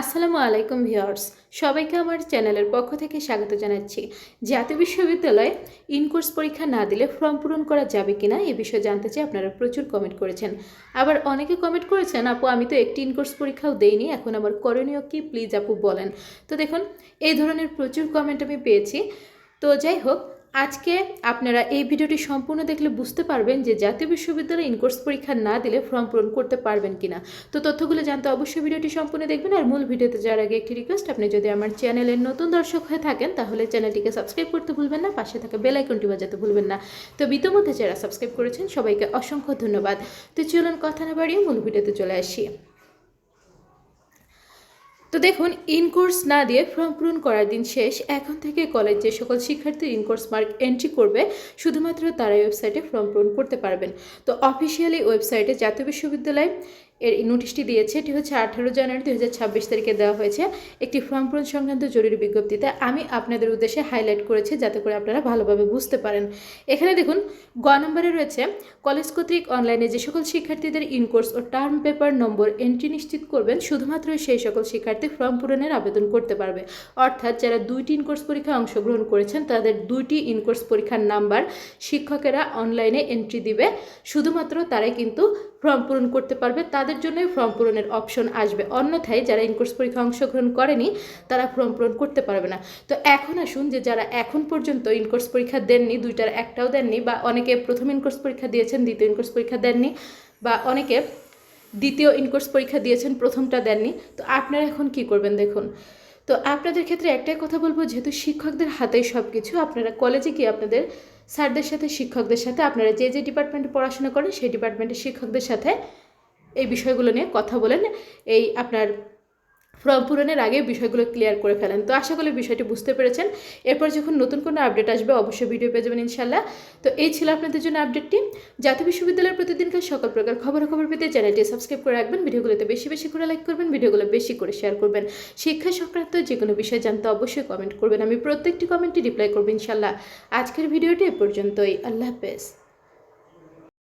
আসসালামু আলাইকুম ভিউয়ার্স, সবাইকে আমার চ্যানেলের পক্ষ থেকে স্বাগত জানাচ্ছি। জাতীয় বিশ্ববিদ্যালয়ে ইনকোর্স পরীক্ষা না দিলে ফর্ম পূরণ করা যাবে কিনা এ বিষয়ে জানতে চাই, আপনারা প্রচুর কমেন্ট করেছেন। আবার অনেকে কমেন্ট করেছেন, আপু, আমি তো একটি ইনকোর্স পরীক্ষাও দেইনি, এখন আমার করণীয় কি? প্লিজ আপু বলেন। তো দেখুন, এই ধরনের প্রচুর কমেন্ট আমি পেয়েছি। তো যাই হোক আজকে আপনারা এই ভিডিওটি সম্পূর্ণ দেখলে বুঝতে পারবেন যে জাতীয় বিশ্ববিদ্যালয়ে ইনকোর্স পরীক্ষা না দিলে ফর্ম পূরণ করতে পারবেন কিনা। তো তথ্যগুলো জানতে অবশ্যই ভিডিওটি সম্পূর্ণ দেখবেন আর মূল ভিডিওতে যাওয়ার আগে একটি রিকোয়েস্ট আপনি যদি আমার চ্যানেলের নতুন দর্শক হয়ে থাকেন, তাহলে চ্যানেলটিকে সাবস্ক্রাইব করতে ভুলবেন না, পাশে থাকা বেল আইকনটি বাজাতে ভুলবেন না। তো ইতিমধ্যে যারা সাবস্ক্রাইব করেছেন, সবাইকে অসংখ্য ধন্যবাদ। তো চলুন কথা না বাড়িয়ে মূল ভিডিওতে চলে আসি। তো দেখুন ইনকোর্স না দিয়ে ফর্ম পূরণ করার দিন শেষ। এখন থেকে কলেজ যে সকল শিক্ষার্থী ইনকোর্স মার্ক এন্ট্রি করবে, শুধুমাত্র তারাই ওয়েবসাইটে ফর্ম পূরণ করতে পারবেন। তো অফিসিয়ালি ওয়েবসাইটে জাতীয় বিশ্ববিদ্যালয় এর নোটিশটি দিয়েছে, এটি হচ্ছে আঠারো জানুয়ারি দু হাজার ছাব্বিশ তারিখে দেওয়া হয়েছে। একটি ফর্ম পূরণ সংক্রান্ত জরুরি বিজ্ঞপ্তিতে আমি আপনাদের উদ্দেশ্যে হাইলাইট করেছি যাতে করে আপনারা ভালোভাবে বুঝতে পারেন। এখানে দেখুন, গ নম্বরে রয়েছে কলেজ কর্তৃক অনলাইনে যে সকল শিক্ষার্থীদের ইনকোর্স ও টার্ম পেপার নম্বর এন্ট্রি নিশ্চিত করবেন, শুধুমাত্র সেই সকল শিক্ষার্থী ফর্ম পূরণের আবেদন করতে পারবে। অর্থাৎ যারা দুইটি ইনকোর্স পরীক্ষায় অংশগ্রহণ করেছেন, তাদের দুইটি ইনকোর্স পরীক্ষার নাম্বার শিক্ষকেরা অনলাইনে এন্ট্রি দিবে। শুধুমাত্র তারাই কিন্তু ফর্ম পূরণ করতে পারবে তাদের জন্যই ফর্ম পূরণের অপশন আসবে। অন্যথায় যারা ইনকোর্স পরীক্ষা অংশগ্রহণ করেনি, তারা ফর্ম পূরণ করতে পারবে না। তো এখন আসুন যে যারা এখন পর্যন্ত ইনকোর্স পরীক্ষা দেননি, দুইটার একটাও দেননি বা অনেকে প্রথম ইনকোর্স পরীক্ষা দিয়েছেন, দ্বিতীয় ইনকোর্স পরীক্ষা দেননি বা অনেকে দ্বিতীয় ইনকোর্স পরীক্ষা দিয়েছেন, প্রথমটা দেননি। তো আপনারা এখন কি করবেন দেখুন? তো আপনাদের ক্ষেত্রে একটাই কথা বলব, যেহেতু শিক্ষকদের হাতেই সব কিছু আপনারা কলেজে গিয়ে আপনাদের স্যারদের সাথে, শিক্ষকদের সাথে, আপনারা যে যে ডিপার্টমেন্টে পড়াশোনা করেন, সেই ডিপার্টমেন্টের শিক্ষকদের সাথে এই বিষয়গুলো নিয়ে কথা বলেন। এই আপনার ফর্ম পূরণের আগে বিষয়গুলো ক্লিয়ার করে ফেলেন। তো আশা করি বিষয়টি বুঝতে পেরেছেন। এরপর যখন নতুন কোনো আপডেট আসবে, অবশ্যই ভিডিও পেয়ে যাবেন ইনশাল্লাহ তো এই ছিল আপনাদের জন্য আপডেটটি জাতীয় বিশ্ববিদ্যালয়ের প্রতিদিনকার সকল প্রকার খবরাখবর পেতে চ্যানেলটি সাবস্ক্রাইব করে রাখবেন। ভিডিওগুলোতে বেশি বেশি করে লাইক করবেন, ভিডিওগুলো বেশি করে শেয়ার করবেন। শিক্ষা সংক্রান্ত যে কোনো বিষয় জানতে অবশ্যই কমেন্ট করবেন। আমি প্রত্যেকটি কমেন্টে রিপ্লাই করব ইনশাল্লাহ আজকের ভিডিওটি এ পর্যন্তই। আল্লাহ হাফেজ।